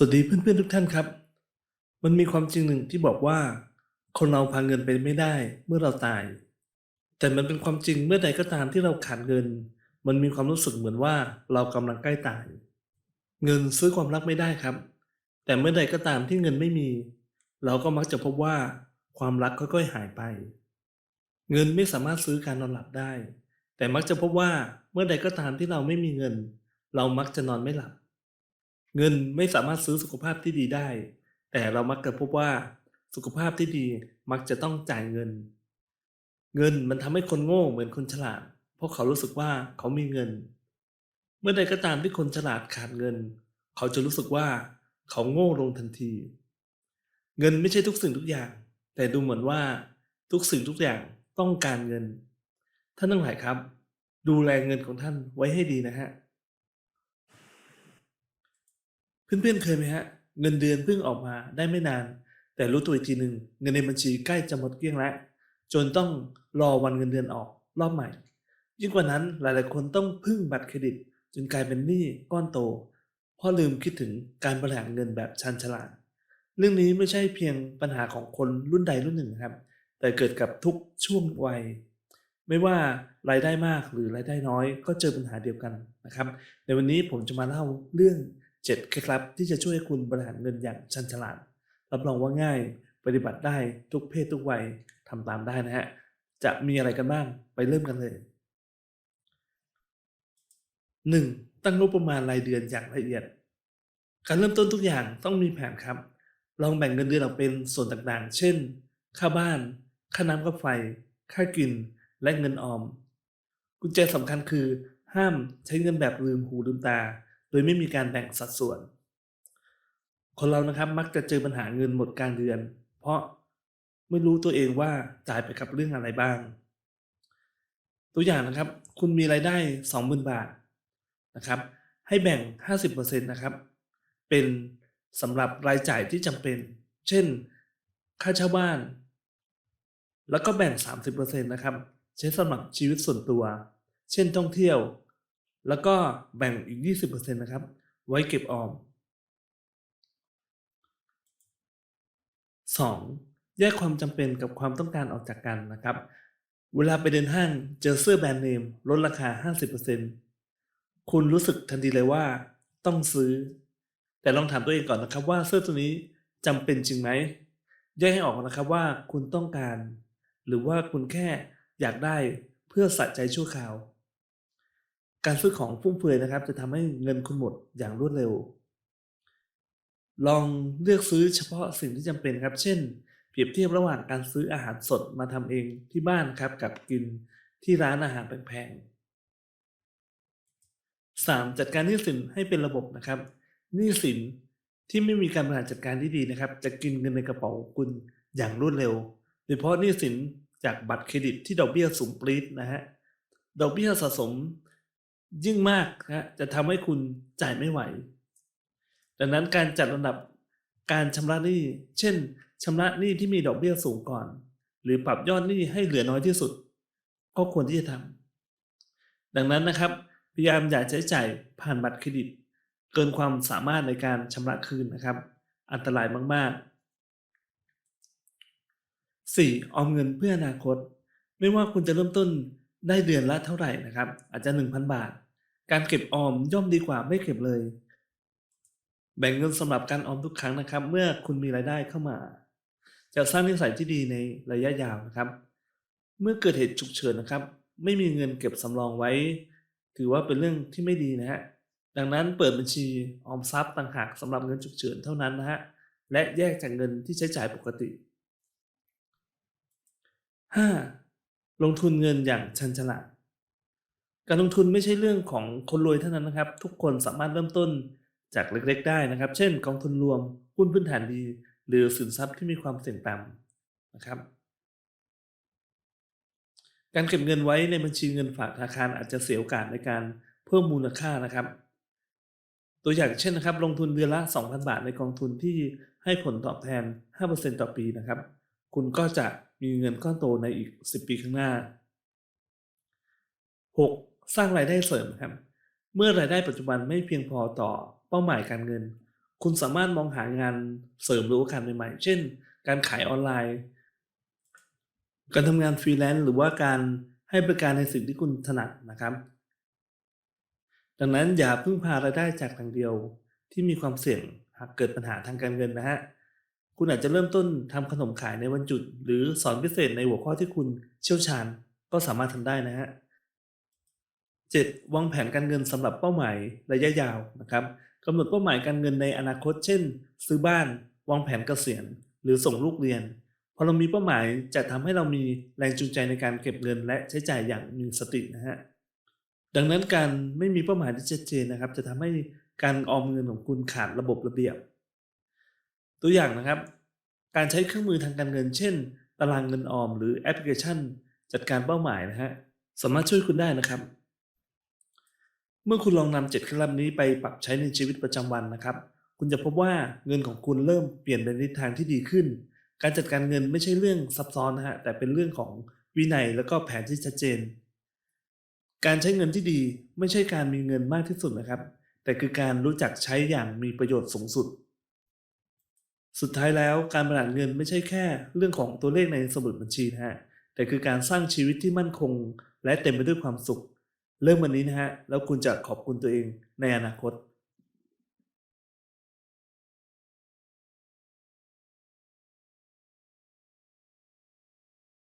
สวัสดีเพื่อนๆทุกท่านครับ มันมีความจริงหนึ่งที่บอกว่า คนเราพาเงินไปไม่ได้เมื่อเราตาย แต่มันเป็นความจริงเมื่อใดก็ตามที่เราขาดเงิน มันมีความรู้สึกเหมือนว่าเรากำลังใกล้ตาย เงินซื้อความรักไม่ได้ครับ แต่เมื่อใดก็ตามที่เงินไม่มี เราก็มักจะพบว่าความรักค่อยๆหายไป เงินไม่สามารถซื้อการนอนหลับได้ แต่มักจะพบว่าเมื่อใดก็ตามที่เราไม่มีเงิน เรามักจะนอนไม่หลับ เงินไม่สามารถซื้อสุขภาพที่ดีได้ แต่เรามักจะพบว่าสุขภาพที่ดีมักจะต้องจ่ายเงิน เงินมันทำให้คนโง่เหมือนคนฉลาด เพราะเขารู้สึกว่าเขามีเงิน เมื่อใดก็ตามที่คนฉลาดขาดเงิน เขาจะรู้สึกว่าเขาโง่ลงทันที เงินไม่ใช่ทุกสิ่งทุกอย่าง แต่ดูเหมือนว่าทุกสิ่งทุกอย่างต้องการเงิน ท่านทั้งหลายครับ ดูแลเงินของท่านไว้ให้ดีนะฮะ เพื่อนๆเคยไหมฮะ เงินเดือนเพิ่งออกมาได้ไม่นาน แต่รู้ตัวอีกทีหนึ่งเงินในบัญชีใกล้จะหมดเกลี้ยงแล้วจนต้องรอวันเงินเดือนออกรอบใหม่ ยิ่งกว่านั้นหลายๆคนต้องพึ่งบัตรเครดิต จนกลายเป็นหนี้ก้อนโตเพราะลืมคิดถึงการบริหารเงินแบบชันฉลาดเรื่องนี้ไม่ใช่เพียงปัญหาของคนรุ่นใดรุ่นหนึ่งครับ แต่เกิดกับทุกช่วงวัย ไม่ว่ารายได้มากหรือรายได้น้อย ก็เจอปัญหาเดียวกันนะครับ ในวันนี้ผมจะมาเล่าเรื่อง 7เคล็ดลับที่จะช่วยให้คุณบริหารเงินอย่างชันฉลาด รับรองว่าง่าย ปฏิบัติได้ทุกเพศทุกวัยทำตามได้นะฮะ จะมีอะไรกันบ้าง ไปเริ่มกันเลย 1. ตั้งงบประมาณรายเดือนอย่างละเอียด การเริ่มต้นทุกอย่างต้องมีแผนครับ ลองแบ่งเงินเดือนออกเป็นส่วนต่างๆ เช่น ค่าบ้าน ค่าน้ำค่าไฟ ค่ากิน และเงินออม กุญแจสำคัญคือ ห้ามใช้เงินแบบลืมหูลืมตา โดยไม่มีการแบ่งสัดส่วน คนเรานะครับมักจะเจอปัญหาเงินหมดกลางเดือน เพราะไม่รู้ตัวเองว่าจ่ายไปกับเรื่องอะไรบ้าง ตัวอย่างนะครับ คุณมีรายได้ 20,000 บาทนะครับ ให้แบ่ง 50%นะครับ เป็นสำหรับรายจ่ายที่จำเป็น เช่น ค่าเช่าบ้าน แล้วก็แบ่ง 30%นะครับใช้สำหรับชีวิตส่วนตัว เช่นท่องเที่ยว แล้วก็แบ่งอีก 20%นะครับ ไว้เก็บออม 2. แยกความจำเป็นกับความต้องการออกจากกันนะครับ เวลาไปเดินห้างเจอเสื้อแบรนด์เนมลดราคา 50%คุณรู้สึกทันทีเลยว่า ต้องซื้อ แต่ลองถามตัวเองก่อนนะครับว่าเสื้อตัวนี้จำเป็นจริงไหม แยกให้ออกนะครับว่าคุณต้องการ หรือว่าคุณแค่อยากได้เพื่อสะใจชั่วคราว การซื้อของฟุ่มเฟือยนะครับ จะทำให้เงินคุณหมดอย่างรวดเร็ว ลองเลือกซื้อเฉพาะสิ่งที่จำเป็นครับ เช่น เปรียบเทียบระหว่างการซื้ออาหารสดมาทำเองที่บ้านครับ กับกินที่ร้านอาหารแพงๆ 3. จัดการหนี้สินให้เป็นระบบนะครับหนี้สินที่ไม่มีการบริหารจัดการที่ดีนะครับ จะกินเงินในกระเป๋าคุณอย่างรวดเร็ว โดยเฉพาะหนี้สินจากบัตรเครดิตที่ดอกเบี้ยสูงปรี๊ดนะฮะดอกเบี้ยสะสม ยิ่งมากนะจะทำให้คุณจ่ายไม่ไหว ดังนั้นการจัดลำดับการชำระหนี้ เช่นชำระหนี้ที่มีดอกเบี้ยสูงก่อน หรือปรับยอดหนี้ให้เหลือน้อยที่สุด ก็ควรที่จะทำดังนั้นนะครับ พยายามอย่าใช้จ่ายผ่านบัตรเครดิต เกินความสามารถในการชำระคืนนะครับ อันตรายมาก ๆ 4. ออมเงินเพื่ออนาคต ไม่ว่าคุณจะเริ่มต้น ได้เดือนละเท่าไหร่นะครับ อาจจะ 1,000 บาท การเก็บออมย่อมดีกว่าไม่เก็บเลย แบ่งเงินสำหรับการออมทุกครั้งนะครับ เมื่อคุณมีรายได้เข้ามา จะสร้างนิสัยที่ดีในระยะยาวนะครับ เมื่อเกิดเหตุฉุกเฉินนะครับ ไม่มีเงินเก็บสำรองไว้ ถือว่าเป็นเรื่องที่ไม่ดีนะฮะดังนั้นเปิดบัญชีออมทรัพย์ต่างหากสำหรับเงินฉุกเฉินเท่านั้นนะฮะและแยกจากเงินที่ใช้จ่ายปกติ 5. ลงทุนเงินอย่างชันฉลาด การลงทุนไม่ใช่เรื่องของคนรวยเท่านั้นนะครับ ทุกคนสามารถเริ่มต้นจากเล็กๆ ได้นะครับ เช่น กองทุนรวมหุ้นพื้นฐานดี หรือสินทรัพย์ที่มีความเสี่ยงต่ำนะครับ การเก็บเงินไว้ในบัญชีเงินฝากธนาคารอาจจะเสียโอกาสในการเพิ่มมูลค่านะครับ ตัวอย่างเช่นนะครับ ลงทุนเดือนละ 2,000 บาทในกองทุนที่ให้ผลตอบแทน 5%ต่อปีนะครับ คุณก็จะ มีเงินก้อนโตในอีก 10 ปีข้างหน้า 6. สร้างรายได้เสริมครับ เมื่อรายได้ปัจจุบันไม่เพียงพอต่อเป้าหมายการเงิน คุณสามารถมองหางานเสริมหรือโอกาสใหม่ๆ เช่น การขายออนไลน์ การทำงานฟรีแลนซ์หรือว่าการให้บริการในสิ่งที่คุณถนัดนะครับ ดังนั้นอย่าพึ่งพารายได้จากทางเดียวที่มีความเสี่ยงหากเกิดปัญหาทางการเงินนะฮะ คุณอาจจะเริ่มต้นทำขนมขายในวันหยุด หรือสอนพิเศษในหัวข้อที่คุณเชี่ยวชาญก็สามารถทำได้นะฮะ 7. วางแผนการเงินสำหรับเป้าหมายระยะยาวนะครับกำหนดเป้าหมายการเงินในอนาคต เช่น ซื้อบ้าน วางแผนเกษียณ หรือส่งลูกเรียน พอเรามีเป้าหมายจะทำให้เรามีแรงจูงใจในการเก็บเงินและใช้จ่ายอย่างมีสตินะฮะดังนั้นการไม่มีเป้าหมายที่ชัดเจนนะครับ จะทำให้การออมเงินของคุณขาดระบบระเบียบ ตัวอย่างนะครับ การใช้เครื่องมือทางการเงิน เช่น ตารางเงินออม หรือแอปพลิเคชัน จัดการเป้าหมายนะฮะสามารถช่วยคุณได้นะครับ เมื่อคุณลองนำเจ็ดเคล็ดลับนี้ไปปรับใช้ในชีวิตประจำวันนะครับ คุณจะพบว่าเงินของคุณเริ่มเปลี่ยนไปในทิศทางที่ดีขึ้น การจัดการเงินไม่ใช่เรื่องซับซ้อนนะฮะแต่เป็นเรื่องของวินัยแล้วก็แผนที่ชัดเจน การใช้เงินที่ดีไม่ใช่การมีเงินมากที่สุดนะครับ แต่คือการรู้จักใช้อย่างมีประโยชน์สูงสุด สุดท้ายแล้วการบริหารเงินไม่ใช่แค่เรื่องของตัวเลขในสมุดบัญชีนะฮะแต่คือการสร้างชีวิตที่มั่นคง และเต็มไปด้วยความสุข เริ่มวันนี้นะฮะแล้วคุณจะขอบคุณตัวเองในอนาคต